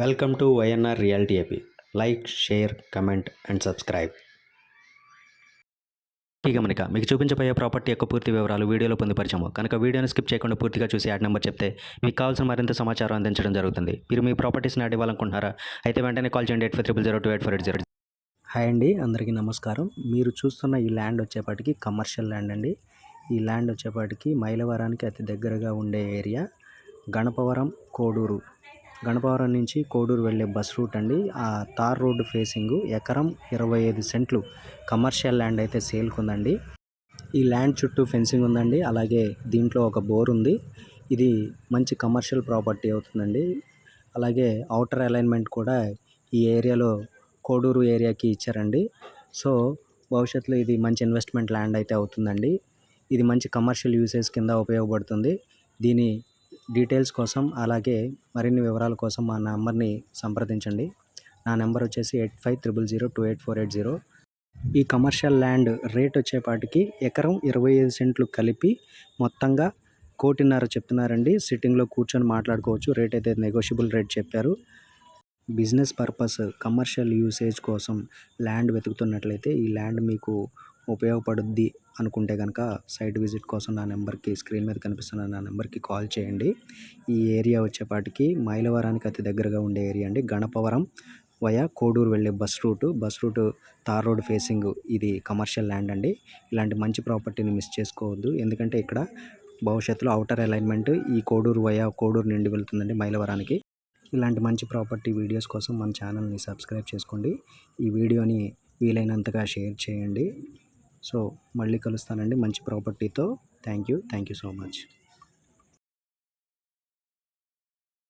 Welcome to YNR reality AP. Like share comment and subscribe. ఈ గమనిక మీకు చూపించబోయే ప్రాపర్టీ యొక్క పూర్తి వివరాలు వీడియోలో పొందుపరిచాము. కనుక వీడియోని స్కిప్ చేయకుండా పూర్తిగా చూసి యాడ్ నెంబర్ చెప్తే మీకు కావాల్సిన మరింత సమాచారం అందించడం జరుగుతుంది. మీరు మీ ప్రాపర్టీస్ని యాడ్ ఇవ్వాలనుకుంటున్నారా? అయితే వెంటనే కాల్ చేయండి eight five triple zero two eight four eight zero. Hi అండి అందరికీ నమస్కారం. మీరు చూస్తున్న ఈ ల్యాండ్ వచ్చేపాటికి కమర్షియల్ ల్యాండ్ అండి. ఈ ల్యాండ్ వచ్చేపాటికి మైలవరానికి అతి దగ్గరగా ఉండే ఏరియా గణపవరం కోడూరు. గణపవరం నుంచి కోడూరు వెళ్ళే బస్ రూట్ అండి. ఆ తార్ రోడ్డు ఫేసింగ్ ఎకరం ఇరవై ఐదు సెంట్లు కమర్షియల్ ల్యాండ్ అయితే సేల్కుందండి. ఈ ల్యాండ్ చుట్టూ ఫెన్సింగ్ ఉందండి. అలాగే దీంట్లో ఒక బోర్ ఉంది. ఇది మంచి కమర్షియల్ ప్రాపర్టీ అవుతుందండి. అలాగే అవుటర్ అలైన్మెంట్ కూడా ఈ ఏరియాలో కోడూరు ఏరియాకి ఇచ్చారండి. సో భవిష్యత్తులో ఇది మంచి ఇన్వెస్ట్మెంట్ ల్యాండ్ అయితే అవుతుందండి. ఇది మంచి కమర్షియల్ యూసేజ్ కింద ఉపయోగపడుతుంది. దీని డీటెయిల్స్ కోసం అలాగే మరిన్ని వివరాల కోసం మా నెంబర్ని సంప్రదించండి. నా నెంబర్ వచ్చేసి eight five triple zero two eight four eight zero. ఈ కమర్షియల్ ల్యాండ్ రేట్ వచ్చేపాటికి ఎకరం ఇరవై ఐదు సెంట్లు కలిపి మొత్తంగా కోటిన్నర చెప్తున్నారండి. సిట్టింగ్లో కూర్చొని మాట్లాడుకోవచ్చు. రేట్ అయితే నెగోషియబుల్ రేట్ చెప్పారు. బిజినెస్ పర్పస్ కమర్షియల్ యూసేజ్ కోసం ల్యాండ్ వెతుకుతున్నట్లయితే ఈ ల్యాండ్ మీకు ఉపయోగపడుద్ది అనుకుంటే కనుక సైట్ విజిట్ కోసం నా నెంబర్కి స్క్రీన్ మీద కనిపిస్తున్న నా నెంబర్కి కాల్ చేయండి. ఈ ఏరియా వచ్చేపాటికి మైలవరానికి అతి దగ్గరగా ఉండే ఏరియా అండి. గణపవరం వయా కోడూరు వెళ్ళే bus route. Bus route tar road facing ఇది కమర్షియల్ ల్యాండ్ అండి. ఇలాంటి మంచి ప్రాపర్టీని మిస్ చేసుకోవద్దు. ఎందుకంటే ఇక్కడ భవిష్యత్తులో అవుటర్ అలైన్మెంట్ ఈ కోడూరు వయా కోడూరు నిండి వెళ్తుందండి మైలవరానికి. ఇలాంటి మంచి ప్రాపర్టీ వీడియోస్ కోసం మన ఛానల్ని సబ్స్క్రైబ్ చేసుకోండి. ఈ వీడియోని వీలైనంతగా షేర్ చేయండి. సో మళ్ళీ కలుస్తానండి. మంచి ప్రాపర్టీతో. Thank you. Thank you so much.